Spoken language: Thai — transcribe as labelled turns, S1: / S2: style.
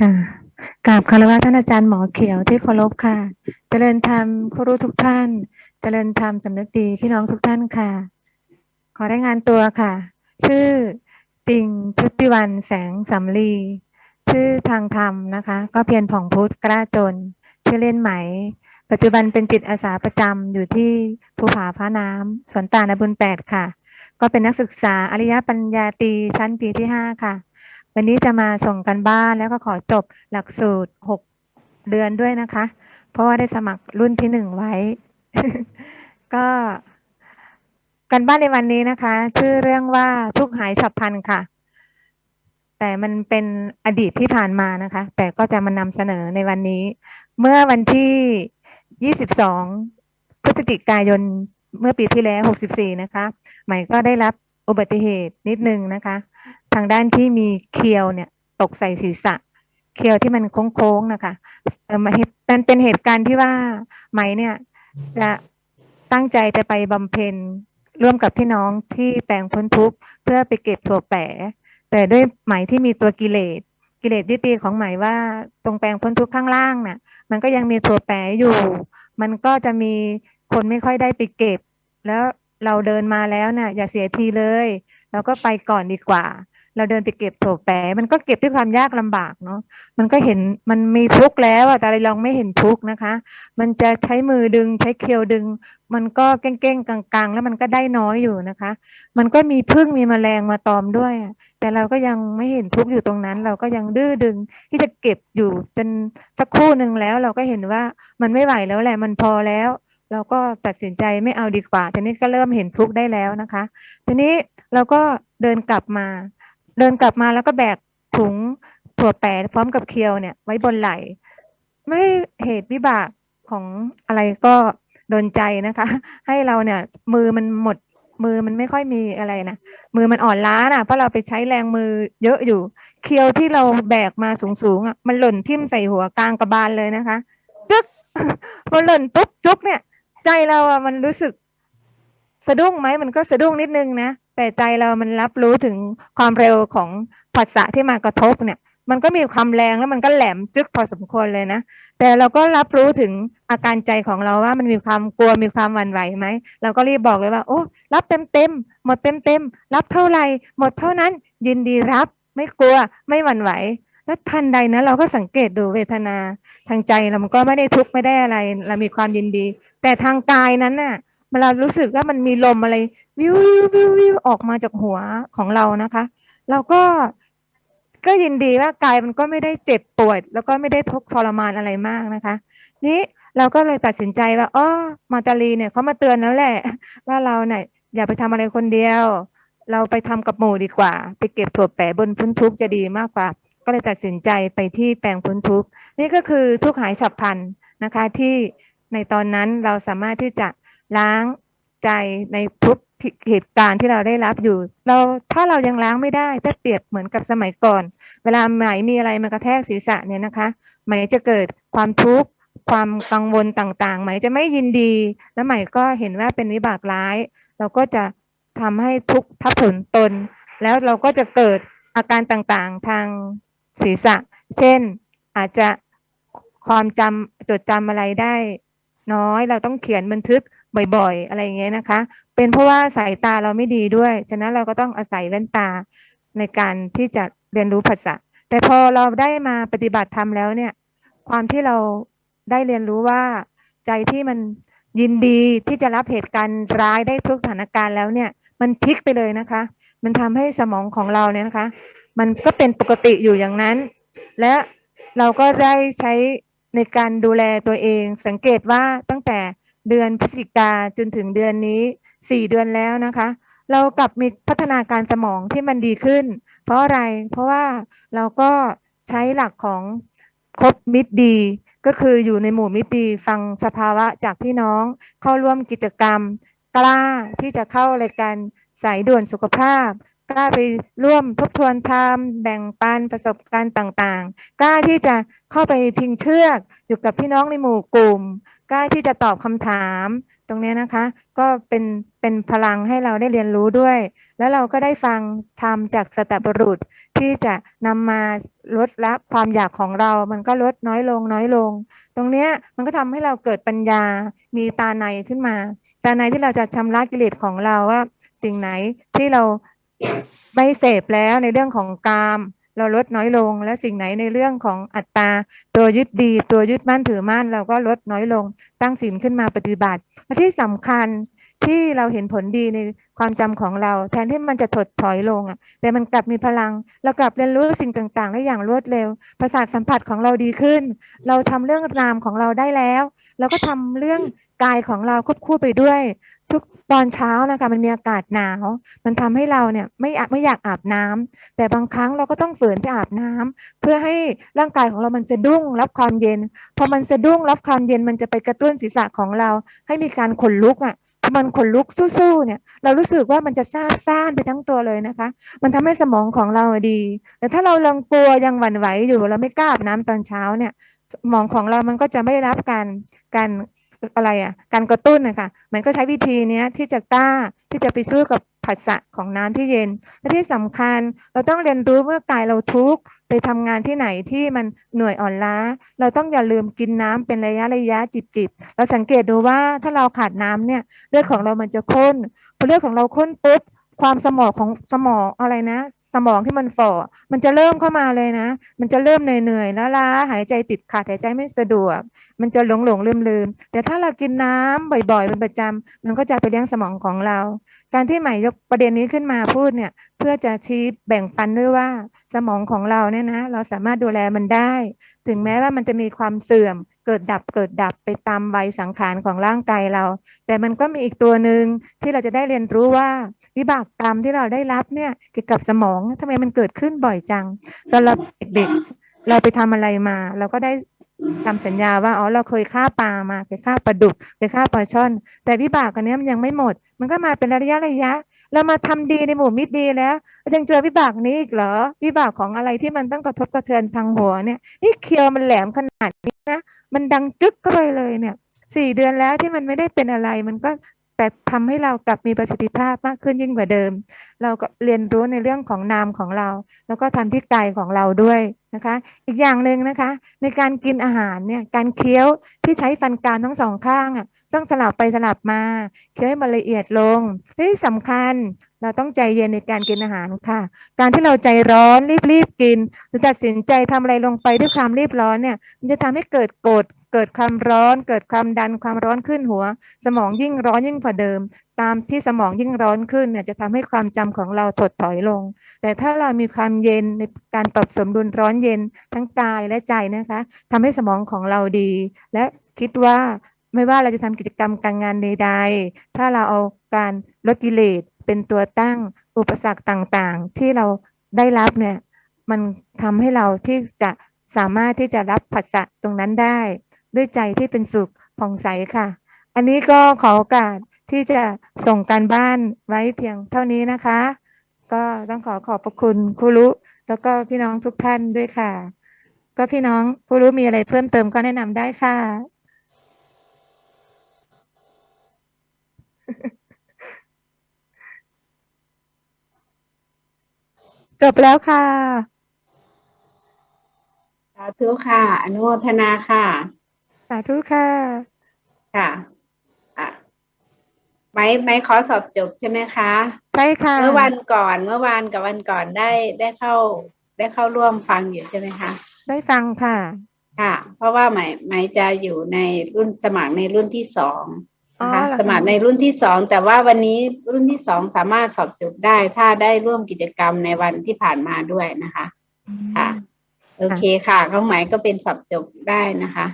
S1: ค่ะกราบคารวะท่านอาจารย์หมอเขียวที่เคารพค่ะเจริญธรรมครูทุกท่านเจริญธรรมสำนึกดีพี่น้องทุกท่านค่ะ ขอได้งานตัวค่ะ ชื่อติงชุติวันแสงสำลี ชื่อทางธรรมนะคะ ก็เพียรผ่องพุทธกล้าจน ชื่อเล่นไหม ปัจจุบันเป็นจิตอาสาประจำอยู่ที่ภูผาฟ้าน้ำสวนตาลบุญแปดค่ะ ก็เป็นนักศึกษาอริยปัญญาตีชั้นปีที่ห้าค่ะ วันนี้จะมาส่งกันบ้านแล้วก็ขอจบหลักสูตรหกเดือนด้วยนะคะ เพราะว่าได้สมัครรุ่นที่หนึ่งไว้ ก็กันบ้านในวันนี้นะคะ ชื่อเรื่องว่าทุกหายฉับพันค่ะ แต่มันเป็นอดีตที่ผ่านมานะคะ แต่ก็จะมานำเสนอในวันนี้ เมื่อวันที่ 22 พฤศจิกายนเมื่อปีที่แล้ว 64 นะคะ ใหม่ก็ได้รับอุบัติเหตุนิดนึงนะคะ ทางด้านที่มีเคียวเนี่ยตกใส่ศีรษะ เคียวที่มันโค้งๆนะคะเออมันเป็นเหตุการณ์ที่ว่าไหมเนี่ยจะตั้งใจจะไปบำเพ็ญร่วมกับพี่น้องที่แปลงพ้นทุกข์เพื่อไปเก็บถั่วแปะแต่ด้วยไหมที่มีตัวกิเลสกิเลสยึดตีของไหมว่าตรงแปลงพ้นทุกข์ข้างล่างน่ะ มันก็ยังมีถั่วแปะอยู่ มันก็จะมีคนไม่ค่อยได้ไปเก็บ แล้วเราเดินมาแล้วน่ะ อย่าเสียทีเลย เราก็ไปก่อนดีกว่า เราเดินไปเก็บถั่วแปมันก็เก็บด้วยความยากลำบากเนาะมันก็เห็นมันมีทุกข์แล้วอะแต่เราลองไม่เห็นทุกข์นะคะ มันจะใช้มือดึงใช้เคียวดึง มันก็เก้งๆกลางๆ แล้วมันก็ได้น้อยอยู่นะคะ มันก็มีพึ่งมีแมลงมาตอมด้วย แต่เราก็ยังไม่เห็นทุกข์อยู่ตรงนั้น เราก็ยังดื้อดึงที่จะเก็บอยู่จนสักครู่หนึ่งแล้ว เราก็เห็นว่ามันไม่ไหวแล้วแหละมันพอแล้วเราก็ตัดสินใจไม่เอาดีกว่าทีนี้ก็เริ่มเห็นทุกข์ได้แล้วนะคะ ทีนี้เราก็เดินกลับมา เดินกลับมาแล้วก็แบกถุงถั่วแปะพร้อมกับเคียวเนี่ยไว้บนไหล่ไม่เหตุวิบากของอะไรก็โดนใจนะคะ ให้เราเนี่ย มือมันหมดมือมันไม่ค่อยมีอะไรนะมือมันอ่อนล้าน่ะเพราะเราไปใช้แรงมือเยอะอยู่ เคียวที่เราแบกมาสูงๆอะมันหล่นทิ่มใส่หัวกลางกระบาลเลยนะคะจึ๊กพอหล่นปุ๊บจุ๊กเนี่ย ใจเราอะมันรู้สึก สะดุ้งไหมมันก็สะดุ้งนิดนึงนะ แต่ใจเรามันรับรู้ถึงความเร็วของภาษาที่มากระทบเนี่ย มันก็มีความแรงแล้วมันก็แหลมจึกพอสมควรเลยนะ แต่เราก็รับรู้ถึงอาการใจของเราว่ามันมีความกลัวมีความหวั่นไหวไหมเราก็รีบบอกเลยว่า โอ้รับเต็มเต็มหมดเต็มเต็มรับเท่าไหร่หมดเท่านั้น ยินดีรับ ไม่กลัวไม่หวั่นไหวแล้วทันใดนะเราก็สังเกตดูเวทนาทางใจเรามันก็ไม่ได้ทุกข์ไม่ได้อะไร เรามีความยินดี แต่ทางกายนั้นน่ะเวลารู้สึกว่ามันมีลมอะไร วิววิววิว ออกมาจากหัวของเรานะคะ เราก็ก็ยินดีว่ากายมันก็ไม่ได้เจ็บปวด แล้วก็ไม่ได้ทุกข์ทรมานอะไรมากนะคะ นี้เราก็เลยตัดสินใจว่าอ๋อมาตาลีเนี่ยเขามาเตือนแล้วแหละ ว่าเราเนี่ยอย่าไปทำอะไรคนเดียว เราไปทำกับหมู่ดีกว่า ไปเก็บถั่วแปะบนพ้นทุกจะดีมากกว่า ก็เลยตัดสินใจไปที่แปลงพ้นทุกนี่ก็คือทุกข์หายฉับพลันนะคะที่ในตอนนั้นเราสามารถที่จะล้างใจในทุก เหตุการณ์ที่เราได้รับอยู่ เราถ้าเรายังล้างไม่ได้ถ้าเปรียบเหมือนกับสมัยก่อน เวลาไหมมีอะไรมากระแทกศีรษะเนี่ยนะคะ ไหมจะเกิดความทุกข์ความกังวลต่างๆ ไหมจะไม่ยินดี แล้วไหมก็เห็นว่าเป็นวิบากร้าย เราก็จะทำให้ทุกข์ทับถมตน แล้วเราก็จะเกิดอาการต่างๆทางศีรษะ เช่นอาจจะความจำจดจำอะไรได้ น้อยเราต้องเขียนบันทึก บ่อยๆ อะไรอย่างเงี้ยนะคะ เป็นเพราะว่าสายตาเราไม่ดีด้วย ฉะนั้นเราก็ต้องอาศัยแว่นตาในการที่จะเรียนรู้ภาษา แต่พอเราได้มาปฏิบัติธรรมแล้วเนี่ย ความที่เราได้เรียนรู้ว่าใจที่มันยินดีที่จะรับเหตุการณ์ร้ายได้ทุกสถานการณ์แล้วเนี่ย มันพลิกไปเลยนะคะ มันทำให้สมองของเราเนี่ยนะคะ มันก็เป็นปกติอยู่อย่างนั้น และเราก็ได้ใช้ในการดูแลตัวเองสังเกตว่าตั้งแต่ เดือนพฤศจิกาจนถึงเดือนนี้สี่เดือนแล้วนะคะ เรากลับมีพัฒนาการสมองที่มันดีขึ้น เพราะอะไรเพราะว่าเราก็ใช้หลักของคบมิตรดี ก็คืออยู่ในหมู่มิตรดีฟังสภาวะจากพี่น้องเข้าร่วมกิจกรรม กล้าที่จะเข้ารายการสายด่วนสุขภาพกล้าไปร่วมทบทวนธรรมแบ่งปันประสบการณ์ต่างๆ กล้าที่จะเข้าไปพิงเชือกอยู่กับพี่น้องในหมู่กลุ่ม กล้าที่จะตอบคำถาม ตรงนี้นะคะ ก็เป็นเป็นพลังให้เราได้เรียนรู้ด้วย แล้วเราก็ได้ฟังธรรมจากสตบุรุษที่จะนำมาลดละความอยากของเรา มันก็ลดน้อยลงน้อยลง ตรงนี้มันก็ทำให้เราเกิดปัญญา มีตาในขึ้นมา ตาในที่เราจะชำระกิเลสของเราว่า สิ่งไหนที่เราไม่เสพแล้วในเรื่องของกาม เราลดน้อยลง และสิ่งไหนในเรื่องของอัตตา ตัวยึดดี ตัวยึดมั่นถือมั่นเราก็ลดน้อยลง ตั้งศีลขึ้นมาปฏิบัติและที่สำคัญ ที่เราเห็นผลดีในความจำของเรา แทนที่มันจะถดถอยลงอะแต่มันกลับมีพลังเรากลับเรียนรู้สิ่งต่างๆ ได้อย่างรวดเร็ว ประสาทสัมผัสของเราดีขึ้น เราทำเรื่องนามของเราได้แล้ว เราก็ทำเรื่องกายของเราควบคู่ไปด้วย ทุกตอนเช้านะคะมันมีอากาศหนาว มันทำให้เราเนี่ยไม่ไม่อยากอาบน้ำแต่บางครั้งเราก็ต้องฝืนไปอาบน้ำเพื่อให้ร่างกายของเรามันสะดุ้งรับความเย็น พอมันสะดุ้งรับความเย็นมันจะไปกระตุ้นศีรษะของเรา ให้มีการขนลุกอะ มันขนลุกสู้ๆเนี่ย เรารู้สึกว่ามันจะซ่าซ่านไปทั้งตัวเลยนะคะ มันทำให้สมองของเราดี แต่ถ้าเราลังกลัวยังหวั่นไหวอยู่เราไม่กล้าอาบน้ำตอนเช้าเนี่ย สมองของเรามันก็จะไม่ได้รับการการอะไรอะ การกระตุ้นนะคะมันก็ใช้วิธีเนี้ยที่จะกล้าที่จะไปสู้กับผัสสะของน้ำที่เย็นและที่สำคัญเราต้องเรียนรู้เมื่อกายเราทุกข์ ไปทำงานที่ไหนที่มันเหนื่อยอ่อนล้า เราต้องอย่าลืมกินน้ำเป็นระยะระยะจิบจิบๆเราสังเกตดูว่าถ้าเราขาดน้ำเนี่ยเลือดของเรามันจะข้นพอเลือดของเราข้นปุ๊บ ความสมองของสมองอะไรนะ สมองที่มันฝ่อมันจะเริ่มเข้ามาเลยนะ มันจะเริ่มเหนื่อยๆล้าๆหายใจติดขัดหายใจไม่สะดวก มันจะหลงหลงลืมลืมๆแต่ถ้าเรากินน้ำบ่อยๆเป็นประจำมันก็จะไปเลี้ยงสมองของเรา การที่ใหม่ยกประเด็นนี้ขึ้นมาพูดเนี่ย เพื่อจะชี้แบ่งปันด้วยว่า สมองของเราเนี่ยนะ เราสามารถดูแลมันได้ ถึงแม้ว่ามันจะมีความเสื่อม เกิดดับเกิดดับไปตามวัยสังขารของร่างกายเรา แต่มันก็มีอีกตัวหนึ่งที่เราจะได้เรียนรู้ว่า วิบากกรรมที่เราได้รับเนี่ยเกี่ยวกับสมองทำไมมันเกิดขึ้นบ่อยจัง ตอนเราเด็กๆเราไปทำอะไรมา เราก็ได้ทำสัญญาว่าอ๋อเราเคยฆ่าปลามาเคยฆ่าปลาดุกเคยฆ่าปลาช่อน แต่วิบากอันนี้มันยังไม่หมด มันก็มาเป็นระยะระยะ เรามาทำดีในหมู่มิตรดีแล้วยังเจอวิบากนี้อีกเหรอวิบากของอะไรที่มันต้องกระทบกระเทือนทางหัวเนี่ยนี่เคียวมันแหลมขนาดนี้นะมันดังจึ๊กเข้าไปเลยเนี่ยสี่เดือนแล้วที่มันไม่ได้เป็นอะไร มันก็ แต่ทำให้เรากลับมีประสิทธิภาพมากขึ้นยิ่งกว่าเดิม เราก็เรียนรู้ในเรื่องของนามของเรา แล้วก็ทำที่กายของเราด้วยนะคะ อีกอย่างหนึ่งนะคะ ในการกินอาหารเนี่ยการเคี้ยวที่ใช้ฟันกรามทั้งสองข้างอะต้องสลับไปสลับมาเคี้ยวให้มันละเอียดลงที่สำคัญเราต้องใจเย็นในการกินอาหารค่ะ การที่เราใจร้อนรีบๆกินหรือตัดสินใจทำอะไรลงไปด้วยความรีบร้อนเนี่ยมันจะทำให้เกิดโกรธ เกิดความร้อน เกิดความดันความร้อนขึ้นหัว สมองยิ่งร้อนยิ่งกว่าเดิม ตามที่สมองยิ่งร้อนขึ้นเนี่ยจะทำให้ความจำของเราถดถอยลง แต่ถ้าเรามีความเย็นในการปรับสมดุลร้อนเย็นทั้งกายและใจนะคะทำให้สมองของเราดี และคิดว่าไม่ว่าเราจะทำกิจกรรมการงานใดๆถ้าเราเอาการลดกิเลสเป็นตัวตั้งอุปสรรคต่างๆ ที่เราได้รับเนี่ยมันทำให้เราที่จะสามารถที่จะรับผัสสะตรงนั้นได้ ด้วยใจที่เป็นสุขผ่องใสค่ะ อันนี้ก็ขอโอกาสที่จะส่งการบ้านไว้เพียงเท่านี้นะคะ ก็ต้องขอขอบพระคุณครูรุแล้วก็พี่น้องทุกท่านด้วยค่ะ ก็พี่น้องครูรุมีอะไรเพิ่มเติมก็แนะนำได้ค่ะ จบแล้วค่ะ
S2: สาธุค่ะ อนุโมทนาค่ะ
S1: สาธุค่ะ
S2: ค่ะอะไม้ไม้ขอสอบจบใช่ไหมคะ
S1: ใช่ค่ะ
S2: เมื่อวันก่อนเมื่อวานกับวันก่อนได้ได้เข้า ได้เข้าร่วมฟังอยู่ใช่ไหมคะ
S1: ได้ฟังค่ะ
S2: ค่ะ เพราะว่าไหมไหมจะอยู่ในรุ่นสมัครในรุ่นที่สองนะคะ
S1: อ๋อเหรอคะ
S2: สมัครในรุ่นที่สองแต่ว่าวันนี้รุ่นที่สองสามารถสอบจบได้ ถ้าได้ร่วมกิจกรรมในวันที่ผ่านมาด้วยนะคะ ค่ะ โอเคค่ะของไหมก็เป็นสอบจบได้นะคะ